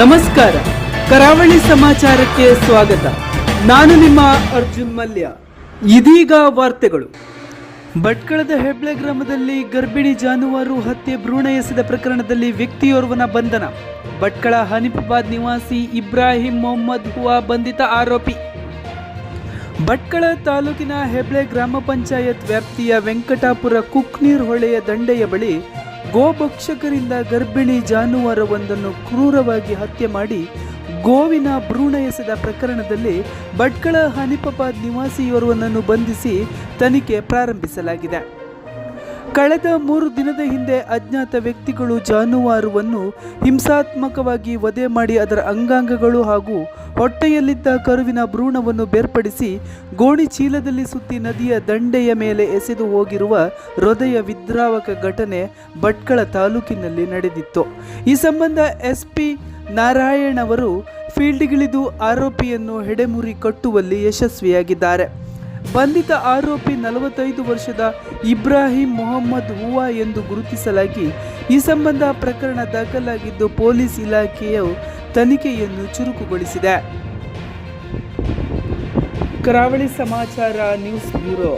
ನಮಸ್ಕಾರ. ಕರಾವಳಿ ಸಮಾಚಾರಕ್ಕೆ ಸ್ವಾಗತ. ನಾನು ನಿಮ್ಮ ಅರ್ಜುನ್ ಮಲ್ಯ. ಇದೀಗ ವಾರ್ತೆಗಳು. ಭಟ್ಕಳದ ಹೆಬ್ಳೆ ಗ್ರಾಮದಲ್ಲಿ ಗರ್ಭಿಣಿ ಜಾನುವಾರು ಹತ್ಯೆ ಭ್ರೂಣ ಎಸೆದ ಪ್ರಕರಣದಲ್ಲಿ ವ್ಯಕ್ತಿಯೋರ್ವನ ಬಂಧನ. ಭಟ್ಕಳ ಹನಿಫಾಬಾದ್ ನಿವಾಸಿ ಇಬ್ರಾಹಿಂ ಮೊಹಮ್ಮದ್ ಹುವಾ ಬಂಧಿತ ಆರೋಪಿ. ಭಟ್ಕಳ ತಾಲೂಕಿನ ಹೆಬ್ಳೆ ಗ್ರಾಮ ಪಂಚಾಯತ್ ವ್ಯಾಪ್ತಿಯ ವೆಂಕಟಾಪುರ ಕುಕ್ನೀರ್ ಹೊಳೆಯ ದಂಡೆಯ ಬಳಿ ಗೋಭಕ್ಷಕರಿಂದ ಗರ್ಭಿಣಿ ಜಾನುವಾರವೊಂದನ್ನು ಕ್ರೂರವಾಗಿ ಹತ್ಯೆ ಮಾಡಿ ಗೋವಿನ ಭ್ರೂಣ ಎಸೆದ ಪ್ರಕರಣದಲ್ಲಿ ಭಟ್ಕಳ ಹನಿಪಾಬಾದ್ ನಿವಾಸಿಯೋರ್ವನನ್ನು ಬಂಧಿಸಿ ತನಿಖೆ ಪ್ರಾರಂಭಿಸಲಾಗಿದೆ. ಕಳೆದ ಮೂರು ದಿನದ ಹಿಂದೆ ಅಜ್ಞಾತ ವ್ಯಕ್ತಿಗಳು ಜಾನುವಾರುವನ್ನು ಹಿಂಸಾತ್ಮಕವಾಗಿ ವಧೆ ಮಾಡಿ ಅದರ ಅಂಗಾಂಗಗಳು ಹಾಗೂ ಹೊಟ್ಟೆಯಲ್ಲಿದ್ದ ಕರುವಿನ ಭ್ರೂಣವನ್ನು ಬೇರ್ಪಡಿಸಿ ಗೋಣಿ ಚೀಲದಲ್ಲಿ ಸುತ್ತಿ ನದಿಯ ದಂಡೆಯ ಮೇಲೆ ಎಸೆದು ಹೋಗಿರುವ ಹೃದಯ ವಿದ್ರಾವಕ ಘಟನೆ ಭಟ್ಕಳ ತಾಲೂಕಿನಲ್ಲಿ ನಡೆದಿತ್ತು. ಈ ಸಂಬಂಧ ಎಸ್ಪಿ ನಾರಾಯಣ್ ಅವರು ಫೀಲ್ಡ್ಗಿಳಿದು ಆರೋಪಿಯನ್ನು ಹೆಡೆಮುರಿ ಕಟ್ಟುವಲ್ಲಿ ಯಶಸ್ವಿಯಾಗಿದ್ದಾರೆ. ಬಂಧಿತ ಆರೋಪಿ ನಲವತ್ತೈದು ವರ್ಷದ ಇಬ್ರಾಹಿಂ ಮೊಹಮ್ಮದ್ ಹೂವಾ ಎಂದು ಗುರುತಿಸಲಾಗಿ ಈ ಸಂಬಂಧ ಪ್ರಕರಣ ದಾಖಲಾಗಿದ್ದು ಪೊಲೀಸ್ ಇಲಾಖೆಯು ತನಿಖೆಯನ್ನು ಚುರುಕುಗೊಳಿಸಿದೆ. ಕರಾವಳಿ ಸಮಾಚಾರ ನ್ಯೂಸ್ ಬ್ಯೂರೋ.